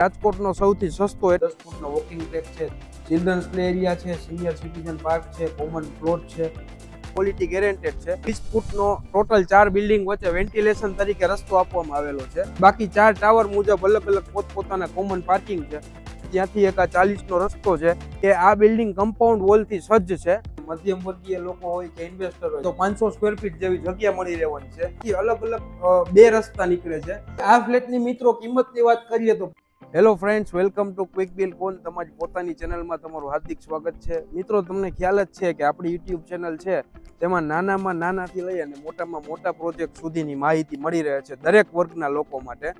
રાજકોટનો સૌથી સસ્તો દસ ફૂટનો વોકિંગ ટ્રેક છે. ચિલ્ડ્રન્સ પ્લે એરિયા છે સિનિયર સિટીઝન પાર્ક છે કોમન પ્લોટ છે. ક્વોલિટી ગેરેન્ટેડ છે. વીસ ફૂટનો ટોટલ ચાર બિલ્ડિંગ વચ્ચે વેન્ટિલેશન તરીકે રસ્તો આપવામાં આવેલો છે. બાકી ચાર ટાવર મુજબ અલગ અલગ પોતપોતાના કોમન પાર્કિંગ છે. ત્યાંથી એક આ ચાલીસનો રસ્તો છે. કે આ બિલ્ડિંગ કમ્પાઉન્ડ વોલથી સજ્જ છે. મધ્યમ વર્ગીય લોકો હોય કે ઇન્વેસ્ટર હોય તો પાંચસો સ્ક્વેર ફીટ જેવી જગ્યા મળી રહેવાની છે. અલગ અલગ બે રસ્તા નીકળે છે. આ ફ્લેટની મિત્રો કિંમતની વાત કરીએ તો hello friends welcome to quick buildcon તમારી પોતાની ચેનલમાં તમારું હાર્દિક સ્વાગત છે. મિત્રો, તમને ખ્યાલ જ છે કે આપણી યુટ્યુબ ચેનલ છે, તેમાં નાનામાં નાનાથી લઈ અને મોટામાં મોટા પ્રોજેક્ટ સુધીની માહિતી મળી રહે છે દરેક વર્ગના લોકો માટે.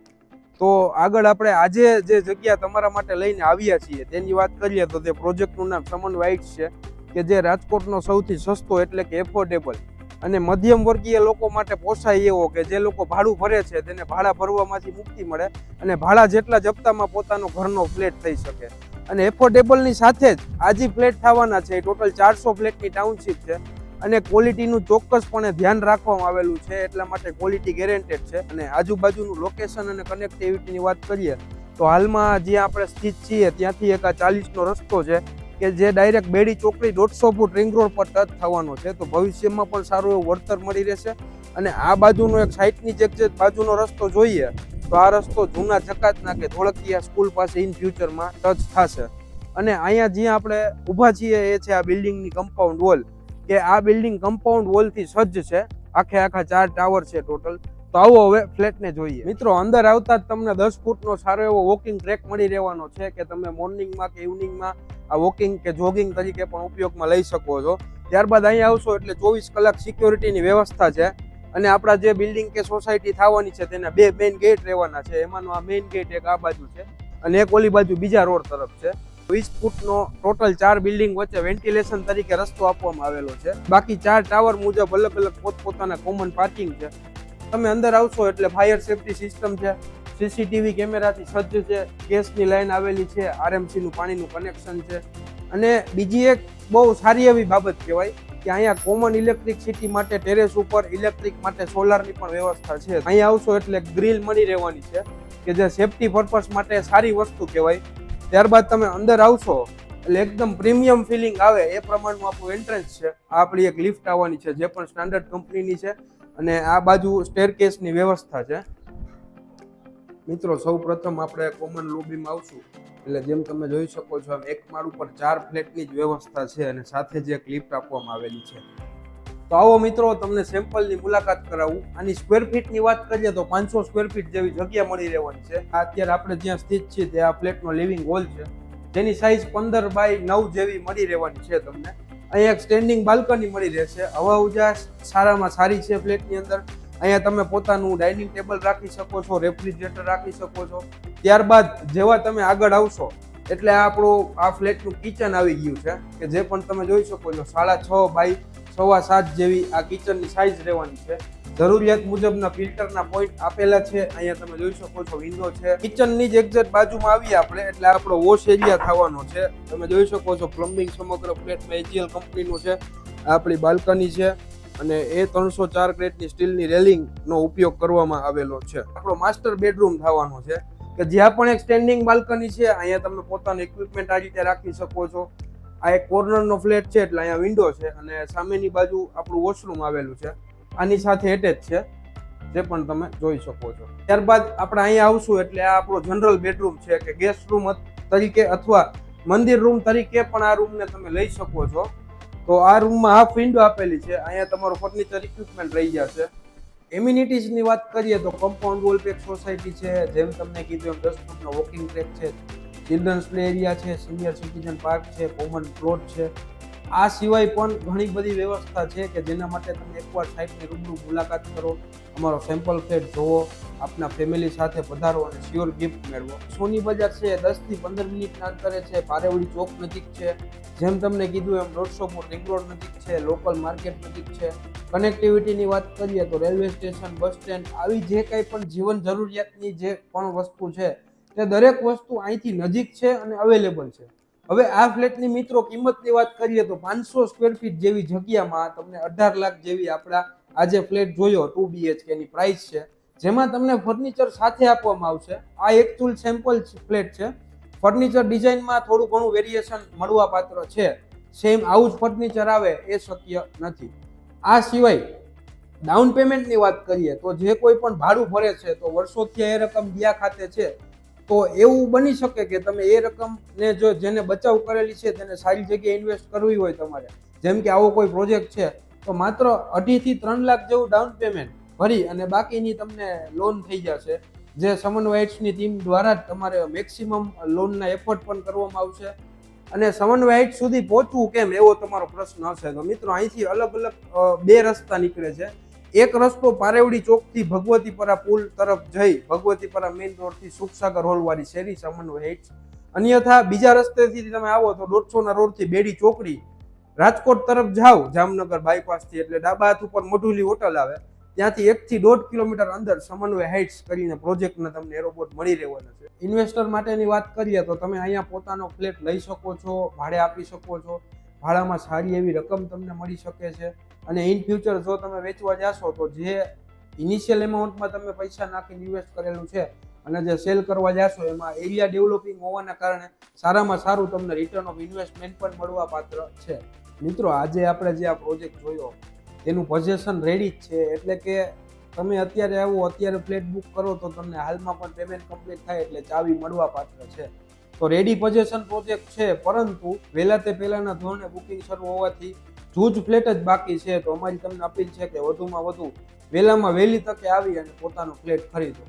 તો આગળ આપણે આજે જે જગ્યા તમારા માટે લઈને આવ્યા છીએ, તેની વાત કરીએ તો તે પ્રોજેક્ટનું નામ સમન વાઇટ્સ છે, કે જે રાજકોટનો સૌથી સસ્તો એટલે કે એફોર્ડેબલ અને મધ્યમ વર્ગીય લોકો માટે પોસાય એવો કે જે લોકો ભાડું ભરે છે, તેને ભાડા ભરવામાંથી મુક્તિ મળે અને ભાડા જેટલા જ હપ્તામાં પોતાનો ઘરનો ફ્લેટ થઈ શકે. અને એફોર્ડેબલની સાથે જ આજે ફ્લેટ થવાના છે, એ ટોટલ ચારસો ફ્લેટની ટાઉનશીપ છે અને ક્વોલિટીનું ચોક્કસપણે ધ્યાન રાખવામાં આવેલું છે, એટલા માટે ક્વોલિટી ગેરેન્ટેડ છે. અને આજુબાજુનું લોકેશન અને કનેક્ટિવિટીની વાત કરીએ, તો હાલમાં જ્યાં આપણે સ્થિત છીએ, ત્યાંથી એક આ ચાલીસનો રસ્તો છે કે જે ડાયરેક્ટ બેડી ચોકડી દોઢસો ફૂટ રિંગ રોડ પર ટચ થવાનો છે, તો ભવિષ્યમાં પણ સારું એવું વળતર મળી રહેશે. અને આ બાજુનો એક સાઇટની જે જે બાજુનો રસ્તો જોઈએ, તો આ રસ્તો જૂના જકાતના કે ધોળકિયા સ્કૂલ પાસે ઇન ફ્યુચરમાં ટચ થશે. અને અહીંયા જ્યાં આપણે ઊભા છીએ એ છે આ બિલ્ડિંગની કમ્પાઉન્ડ વોલ કે આ બિલ્ડિંગ કમ્પાઉન્ડ વોલથી સજ્જ છે, આખે આખા ચાર ટાવર છે ટોટલ તો આવો હવે ફ્લેટને જોઈએ. મિત્રો, અંદર આવતા જ તમને દસ ફૂટનો સારો એવો વોકિંગ ટ્રેક મળી રહેવાનો છે, કે તમે મોર્નિંગમાં કે ઇવનિંગમાં આ વોકિંગ કે જોગિંગ તરીકે પણ ઉપયોગમાં લઈ શકો છો. ત્યારબાદ અહીંયા આવશો એટલે ચોવીસ કલાક સિક્યોરિટીની વ્યવસ્થા છે. અને આપણા જે બિલ્ડિંગ કે સોસાયટી થવાની છે તેના બે મેઇન ગેટ રહેવાના છે. એમાંનો આ મેઇન ગેટ એક આ બાજુ છે અને એક ઓલી બાજુ બીજા રોડ તરફ છે. વીસ ફૂટનો ટોટલ ચાર બિલ્ડિંગ વચ્ચે વેન્ટિલેશન તરીકે રસ્તો આપવામાં આવેલો છે. બાકી ચાર ટાવર મુજબ અલગ અલગ પોતપોતાના કોમન પાર્કિંગ છે. તમે અંદર આવશો એટલે ફાયર સેફટી સિસ્ટમ છે. સીસીટીવી કેમેરાથી સજ્જ છે, ગેસની લાઈન આવેલી છે, આરએમસીનું પાણીનું કનેક્શન છે. અને બીજી એક બહુ સારી એવી બાબત કહેવાય કે અહીંયા કોમન ઇલેક્ટ્રિક સિટી માટે ટેરેસ ઉપર ઇલેક્ટ્રિક માટે સોલારની પણ વ્યવસ્થા છે. અહીંયા આવશો એટલે ગ્રીલ મળી રહેવાની છે કે જે સેફટી પર્પસ માટે સારી વસ્તુ કહેવાય. ત્યારબાદ તમે અંદર આવશો એટલે એકદમ પ્રીમિયમ ફિલિંગ આવે એ પ્રમાણનું આપણું એન્ટ્રન્સ છે. આપણી એક લિફ્ટ આવવાની છે, જે પણ સ્ટાન્ડર્ડ કંપનીની છે અને આ બાજુ સ્ટેરકેસની વ્યવસ્થા છે. મિત્રો સૌ પ્રથમ આપણે કોમન લોબીમાં આવશું. એટલે જેમ તમે જોઈ શકો છો એક માળ ઉપર ચાર ફ્લેટની જ વ્યવસ્થા છે અને સાથે જ એક લિફ્ટ આપવામાં આવેલી છે. તો આવો મિત્રો, તમને સેમ્પલની મુલાકાત કરાવું. આની સ્ક્વેર ફીટની વાત કરીએ તો પાંચસો સ્ક્વેર ફીટ જેવી જગ્યા મળી રહેવાની છે. અત્યારે આપણે જ્યાં સ્થિત છીએ તે આ ફ્લેટનો લિવિંગ હોલ છે. જેની સાઇઝ પંદર બાય નવ જેવી મળી રહેવાની છે તમને. અહીંયા એક સ્ટેન્ડિંગ બાલ્કની મળી રહેશે. હવા ઉજાસ સારામાં સારી છે ફ્લેટની અંદર. અહીંયા તમે પોતાનું ડાઇનિંગ ટેબલ રાખી શકો છો રેફ્રિજરેટર રાખી શકો છો. ત્યારબાદ જેવા તમે આગળ આવશો, એટલે આપણું, આ ફ્લેટનું કિચન આવી ગયું છે, કે જે પણ તમે જોઈ શકો છો, સાડા છ બાય સવા સાત જેવી આ કિચનની સાઇઝ રહેવાની છે. જરૂરિયાત મુજબના ફિલ્ટરના પોઈન્ટ આપેલા છે, અહીંયા તમે જોઈ શકો છો વિન્ડો છે. કિચનની જ એક્ઝેક્ટ બાજુમાં આવીએ આપણે, એટલે આપણો વોશ એરિયા થવાનો છે. તમે જોઈ શકો છો પ્લમ્બિંગ સમગ્ર ફ્લેટમાં એજીએલ કંપનીનું છે આપણી બાલ્કની છે. અને એ ત્રણસો ચાર ગ્રેડની સ્ટીલની રેલિંગનો ઉપયોગ કરવામાં આવેલો છે. આપણો માસ્ટર બેડરૂમ થવાનો છે કે જ્યાં પણ એક સ્ટેન્ડિંગ બાલ્કની છે, અહીંયા તમે પોતાનું ઇક્વિપમેન્ટ આ રીતે રાખી શકો છો. આ એક કોર્નરનો ફ્લેટ છે, એટલે અહીંયા વિન્ડો છે અને સામેની બાજુ આપણું વોશરૂમ આવેલું છે. આની સાથે એટેચ છે, જે પણ તમે જોઈ શકો છો. ત્યારબાદ આપણે અહીંયા આવશું એટલે આ આપણો જનરલ બેડરૂમ છે કે ગેસ્ટ રૂમ તરીકે અથવા મંદિર રૂમ તરીકે પણ આ રૂમને તમે લઈ શકો છો. તો આ રૂમમાં હાફ વિન્ડો આપેલી છે. અહીંયા તમારું ફર્નિચર ઇક્વિપમેન્ટ રહી જશે. એમ્યુનિટીઝની વાત કરીએ તો કમ્પાઉન્ડ વોલ પેક સોસાયટી છે, જેમ તમને કીધું એમ દસ ફૂટનો વોકિંગ ટ્રેક છે. ચિલ્ડ્રન્સ પ્લે એરિયા છે સિનિયર સિટીઝન પાર્ક છે કોમન પ્લોટ છે. આ સિવાય પણ ઘણી બધી વ્યવસ્થા છે કે જેના માટે તમે એકવાર સાઇટની રૂબરૂ મુલાકાત કરો, અમારો સેમ્પલ ફ્લેટ જોવો, આપના ફેમિલી સાથે પધારો અને શ્યોર ગિફ્ટ મેળવો. સોની બજાર છે, દસથી પંદર મિનિટના અંતરે છે, પારેવડી ચોક નજીક છે. જેમ તમને કીધું એમ દોઢસો ફૂટ રિંગ રોડ નજીક છે લોકલ માર્કેટ નજીક છે. કનેક્ટિવિટીની વાત કરીએ તો રેલવે સ્ટેશન બસ સ્ટેન્ડ આવી જે કંઈ પણ જીવન જરૂરિયાતની જે પણ વસ્તુ છે, તે દરેક વસ્તુ અહીંથી નજીક છે અને અવેલેબલ છે. હવે આ ફ્લેટની મિત્રો કિંમતની વાત કરીએ તો પાંચસો સ્ક્વેર ફીટ જેવી જગ્યામાં તમને અઢાર લાખ જેવી આપણા આજે ફ્લેટ જોયો ટુ બીએચકેની પ્રાઇસ છે. જેમાં તમને ફર્નિચર સાથે આપવામાં આવશે. આ એકચુઅલ સેમ્પલ ફ્લેટ છે. ફર્નિચર ડિઝાઇનમાં થોડું ઘણું વેરિએશન મળવા પાત્ર છે. સેમ આવું જ ફર્નિચર આવે એ શક્ય નથી. આ સિવાય ડાઉન પેમેન્ટની વાત કરીએ તો જે કોઈ પણ ભાડું ભરે છે તો વર્ષોથી એ રકમ ગયા ખાતે છે. તો એવું બની શકે કે તમે એ રકમને જો જેને બચાવ કરેલી છે તેને સારી જગ્યાએ ઇન્વેસ્ટ કરવી હોય તમારે. જેમ કે આવો કોઈ પ્રોજેક્ટ છે, તો માત્ર અઢીથી ત્રણ લાખ જેવું ડાઉન પેમેન્ટ ભરી અને બાકીની તમને લોન થઈ જશે. જે સમન્વયટ્સની ટીમ દ્વારા જ તમારે મેક્સિમમ લોનના એફર્ટ પણ કરવામાં આવશે. અને સમન્વયટ સુધી પહોંચવું કેમ એવો તમારો પ્રશ્ન હશે. તો મિત્રો અહીંથી અલગ અલગ બે રસ્તા નીકળે છે. એક રસ્તો પારેવડી ચોકથી ભગવતીપરા પુલ તરફ જઈ ભગવતીપરા મેઇન રોડથી સુખસાગર હોલવાળી શેરી સમન્વયટ અન્યથા બીજા રસ્તેથી તમે આવો તો દોઢસોના રોડથી બેડી ચોકડી. રાજકોટ તરફ જાઓ, જામનગર બાયપાસથી એટલે ડાબા હાથ ઉપર મઢુલી હોટલ આવે. ત્યાંથી એકથી દોઢ કિલોમીટર અંદર સમન્વય હાઇટ્સ કરીને પ્રોજેક્ટના તમને એરોપોર્ટ મળી રહેવાના છે. ઇન્વેસ્ટર માટેની વાત કરીએ તો તમે અહીંયા પોતાનો ફ્લેટ લઈ શકો છો, ભાડે આપી શકો છો. ભાડામાં સારી એવી રકમ તમને મળી શકે છે. અને ઇન ફ્યુચર જો તમે વેચવા જાશો તો જે ઇનિશિયલ એમાઉન્ટમાં તમે પૈસા નાખીને ઇન્વેસ્ટ કરેલું છે અને જે સેલ કરવા જાશો એમાં એરિયા ડેવલપિંગ હોવાના કારણે સારામાં સારું તમને રિટર્ન ઓફ ઇન્વેસ્ટમેન્ટ પણ મળવા પાત્ર છે. મિત્રો, આજે આપણે જે આ પ્રોજેક્ટ જોયો તેનું પોઝેશન રેડી જ છે. એટલે કે તમે અત્યારે આવો, અત્યારે ફ્લેટ બુક કરો તો તમને હાલમાં પણ પેમેન્ટ કમ્પ્લીટ થાય એટલે ચાવી મળવા પાત્ર છે. તો રેડી પોઝેશન પ્રોજેક્ટ છે, પરંતુ વહેલા તે પહેલાના ધોરણે બુકિંગ શરૂ હોવાથી જૂજ ફ્લેટ જ બાકી છે, તો અમારી તમને અપીલ છે કે વધુમાં વધુ વહેલામાં વહેલી તકે આવી અને પોતાનો ફ્લેટ ખરીદો.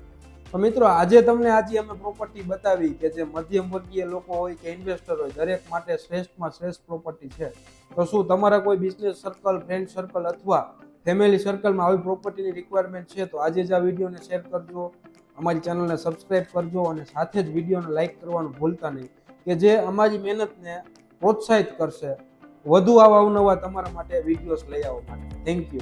તો મિત્રો, આજે તમને આજે અમે પ્રોપર્ટી બતાવી કે જે મધ્યમ વર્ગીય લોકો હોય કે ઇન્વેસ્ટર હોય, દરેક માટે શ્રેષ્ઠમાં શ્રેષ્ઠ પ્રોપર્ટી છે. તો શું તમારા કોઈ બિઝનેસ સર્કલ ફ્રેન્ડ સર્કલ અથવા ફેમિલી સર્કલમાં આવી પ્રોપર્ટીની રિક્વાયરમેન્ટ છે? તો આજે જ આ વિડીયોને શેર કરજો, અમારી ચેનલને સબસ્ક્રાઈબ કરજો અને સાથે જ વિડીયોને લાઇક કરવાનું ભૂલતા નહીં. કે જે અમારી મહેનતને પ્રોત્સાહિત કરશે. વધુ આવા અવનવા તમારા માટે વિડીયોઝ લઈ આવવા માટે. Thank you